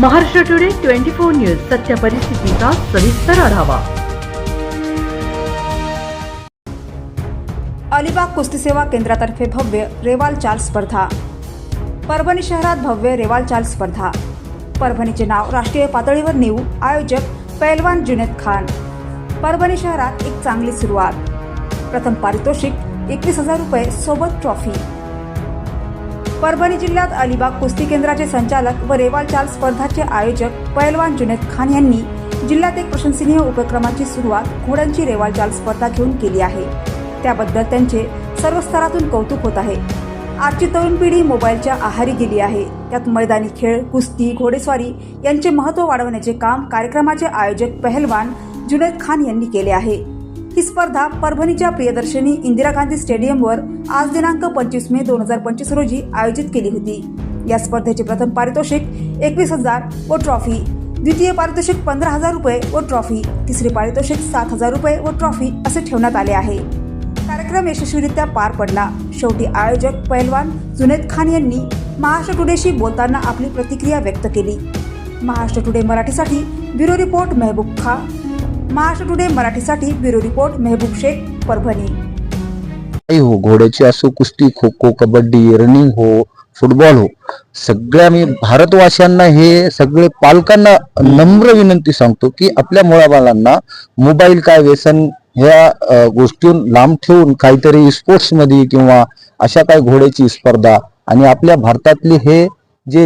Maharashtra today twenty four news सत्य परिस्थितीचा सविस्तर आढावा. अलिबाग कुस्ती सेवा केंद्रातर्फे भव्य रेवाल चाल स्पर्धा. परभणी शहरात भव्य रेवाल चाल स्पर्धा. परभणीचे नाव राष्ट्रीय पातळीवर नेऊ आयोजक पैलवान जुनेद खान. परभणी शहरात एक चांगली सुरुवात. प्रथम पारितोषिक एकवीस हजार रुपये सोबत ट्रॉफी. परभणी जिल्ह्यात अलिबाग कुस्ती केंद्राचे संचालक व रेवाल चाल स्पर्धाचे आयोजक पैलवान जुनेद खान यांनी जिल्ह्यात एक प्रशंसनीय उपक्रमाची सुरुवात घोड्यांची रेवाल चाल स्पर्धा घेऊन केली आहे. त्याबद्दल त्यांचे सर्व स्तरातून कौतुक होत आहे. आजची तरुण पिढी मोबाईलच्या आहारी गेली आहे. त्यात मैदानी खेळ कुस्ती घोडेस्वारी यांचे महत्त्व वाढवण्याचे काम कार्यक्रमाचे आयोजक पहलवान जुनेद खान यांनी केले आहे. ही स्पर्धा परभणीच्या प्रियदर्शनी इंदिरा गांधी स्टेडियमवर आज दिनांक पंचवीस मे दोन हजार पंचवीस रोजी आयोजित केली होती. या स्पर्धेचे प्रथम पारितोषिक एकवीस हजार व ट्रॉफी द्वितीय पारितोषिक पंधरा हजार रुपये व ट्रॉफी तिसरे पारितोषिक सात हजार रुपये व ट्रॉफी असे ठेवण्यात आले आहे. कार्यक्रम यशस्वीरित्या पार पडला. शेवटी आयोजक पैलवान जुनेद खान यांनी महाराष्ट्र टुडेशी बोलताना आपली प्रतिक्रिया व्यक्त केली. महाराष्ट्र टुडे मराठीसाठी ब्युरो रिपोर्ट मेहबूब खा महाराष्ट्र टुडे मराठीसाठी ब्युरो रिपोर्ट मेहबूब शेख परभणी. काही हो घोड्याची असो कुस्ती खो खो कबड्डी रनिंग हो फुटबॉल हो सगळ्या मी भारतवासियांना हे सगळे पालकांना नम्र विनंती सांगतो की आपल्या मुलाबाळांना मोबाईल काय व्यसन ह्या गोष्टीहून लांब ठेवून काहीतरी स्पोर्ट्समध्ये किंवा अशा काही घोड्याची स्पर्धा आणि आपल्या भारतातले हे जे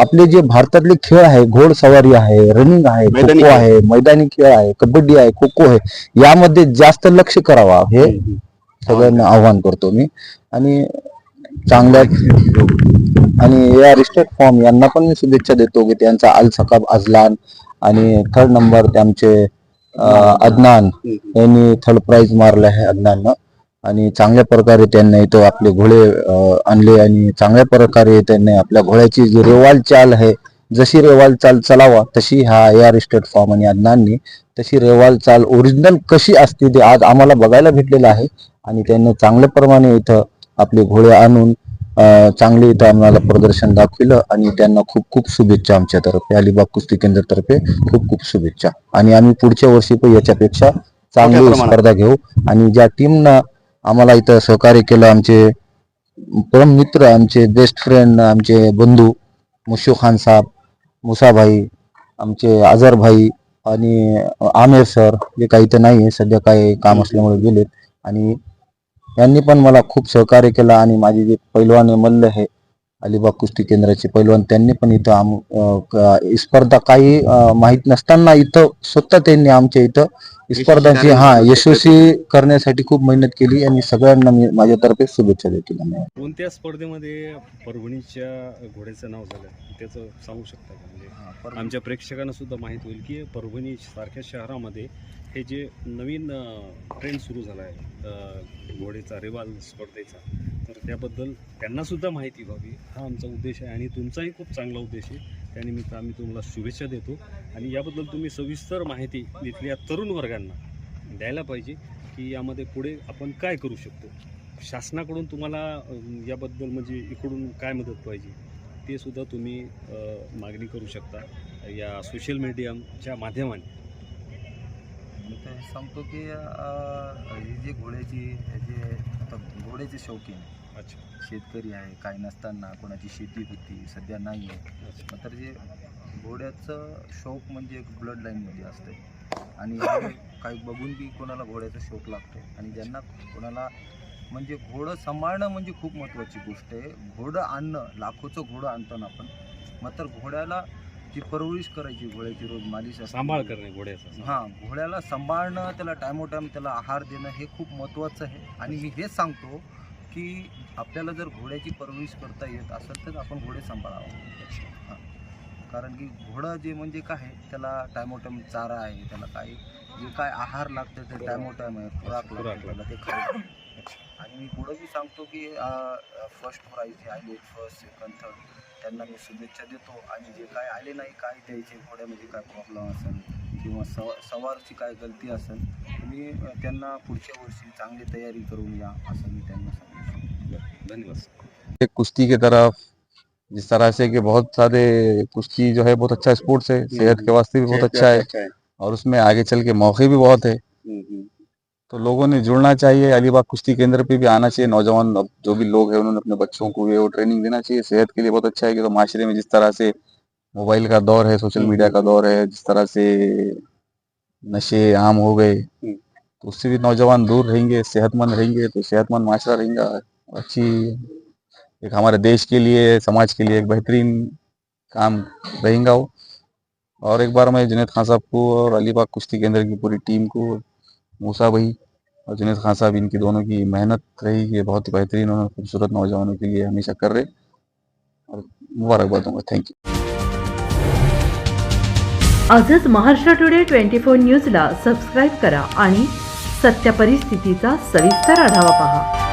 आपले जे भारतातले खेळ आहे घोडसवारी आहे रनिंग आहे खो. आहे मैदानी खेळ आहे कबड्डी आहे खो खो आहे यामध्ये जास्त लक्ष करावा हे सगळ्यांना आव्हान करतो मी. आणि चांगल्या आणि या रिस्टेट फॉर्म यांना पण मी शुभेच्छा देतो की त्यांचा अल सकाब अजलान आणि थर्ड नंबर त्यांचे अदनान यांनी थर्ड प्राइज मारले आहे अदनाननं. आणि चांगल्या प्रकारे त्यांनी इथं आपले घोडे आणले आणि चांगल्या प्रकारे त्यांनी आपल्या घोड्याची जी रेवाल चाल आहे जशी रेवाल चाल चलावा तशी हा एअर इस्टेट फॉर्म आणि अदनाननी तशी रेवाल चाल ओरिजिनल कशी असते ते आज आम्हाला बघायला भेटलेलं आहे आणि त्यांनी चांगल्या प्रमाणे इथं आपले घोडे आणून अं, चांगले इथं आम्हाला प्रदर्शन दाखविलं आणि त्यांना खूप खूप शुभेच्छा आमच्यातर्फे अलिबाग कुस्ती केंद्रातर्फे खूप खूप शुभेच्छा आणि आम्ही पुढच्या वर्षी पण याच्यापेक्षा चांगली. स्पर्धा घेऊ आणि ज्या टीमनं आम्हाला इथं सहकार्य केलं आमचे परम मित्र आमचे बेस्ट फ्रेंड आमचे बंधू मुशू खान साहेब मुसाभाई आमचे आझरभाई आणि आमेर सर जे काही इथं नाही आहे सध्या काही काम असल्यामुळे गेलेत. आणि यांनी पण मला खूप सहकार्य केलं आणि माझे जे पैलवान मल्ल आहे अलिबाग कुस्ती केंद्राचे पैलवान त्यांनी पण इथं आम स्पर्धा काही माहीत माहीत नसताना इथं स्वतः त्यांनी आमच्या इथं स्पर्धांची हा यशस्वी करण्यासाठी खूप मेहनत केली आणि सगळ्यांना मी माझ्यातर्फे शुभेच्छा देतो. कोणत्या स्पर्धेमध्ये परभणीच्या घोड्याचं नाव झालं? त्याचं सांगू शकता का आमच्या प्रेक्षकांना सुद्धा माहीत होईल की परभणी सारख्या शहरामध्ये हे जे नवीन ट्रेंड सुरू झाला आहे घोडेचा रेवाल स्पर्धेचा तर त्याबद्दल त्यांनासुद्धा माहिती व्हावी. हा आमचा उद्देश आहे आणि तुमचाही खूप चांगला उद्देश आहे. त्यानिमित्त आम्ही तुम्हाला शुभेच्छा देतो आणि याबद्दल तुम्ही सविस्तर माहिती इथल्या तरुण वर्गांना द्यायला पाहिजे की यामध्ये पुढे आपण काय करू शकतो. शासनाकडून तुम्हाला याबद्दल म्हणजे इकडून काय मदत पाहिजे? ते सुद्धा तुम्ही मागणी करू शकता या सोशल मीडियाच्या माध्यमाने. मी तर सांगतो की ही जी घोड्याची जे आता घोड्याचे शौकीन अच्छा. शेतकरी आहे काही नसताना कोणाची शेती होती सध्या नाही आहे. मात्र जे घोड्याचं शौक म्हणजे एक ब्लड लाईनमध्ये असते. आणि काही बघून बी कोणाला घोड्याचा शौक लागतो. आणि ज्यांना कोणाला म्हणजे घोडं सांभाळणं म्हणजे खूप महत्त्वाची गोष्ट आहे. घोडं आणणं लाखोचं घोडं आणतो ना आपण मात्र घोड्याला जी परवरिश करायची घोड्याची रोज मालिश. सांभाळ करणे घोड्याचा हां घोड्याला सांभाळणं त्याला टायमोटाईम त्याला आहार देणं हे खूप महत्त्वाचं आहे. आणि मी हेच सांगतो की आपल्याला जर घोड्याची परवरिश करता येत असेल तर आपण घोडे सांभाळावं. हां कारण की घोडं जे म्हणजे काय आहे त्याला टायमोटाईम चारा आहे त्याला काय जे काय आहार लागतं ते टायमोटाईम आहे खुराक लागते त्याला ते बी सांगतो की फ़र्स्ट प्राईज जे आले फ़र्स्ट सेकंड थर्ड त्यांना मी शुभेच्छा देतो आणि जे काय आले नाही काय द्यायचे घोड्यामध्ये काय प्रॉब्लेम असेल किंवा सव सवारची काय गलती असेल अ, त्यांना पुढच्या वर्षी चांगली तयारी करून या असं मी त्यांना सांगू धन्यवाद एक कुश्ती की तरफ़ जिस तरह से कि बहुत सारे कुश्ती जो है बहुत अच्छा स्पोर्ट्स है। सेहत के वास्ते भी बहुत अच्छा है। और उसमें आगे चल के मौके भी बहुत है। तो लोगों ने जुड़ना चाहिए। अलीबाग कुश्ती केंद्र पे भी आना चाहिए। नौजवान अब जो भी लोग हैं उन्होंने अपने बच्चों को ये वो ट्रेनिंग देना चाहिए। सेहत के लिए बहुत अच्छा है कि तो माशरे में जिस तरह से मोबाइल का दौर है सोशल मीडिया का दौर है जिस तरह से नशे आम हो गए तो उससे भी नौजवान दूर रहेंगे सेहतमंद रहेंगे तो सेहतमंद माशरा रहेगा। अच्छी एक हमारे देश के लिए समाज के लिए एक बेहतरीन काम रहेगा वो। और एक बार मैं जुनेद खान साहब को और अलीबाग कुश्ती केंद्र की पूरी टीम को मूसा भाई और जुनेद खान साहब, इनकी दोनों की मेहनत रही, ये बहुत ही बेहतरीन और खूबसूरत नौजवानों के लिए हमेशा कर रहे और मुबारकबाद दूँगा। थैंक यू आजच महाराष्ट्र टुडे ट्वेंटी फोर न्यूजला सबस्क्राईब करा आणि सत्य परिस्थितीचा सविस्तर आढावा पहा.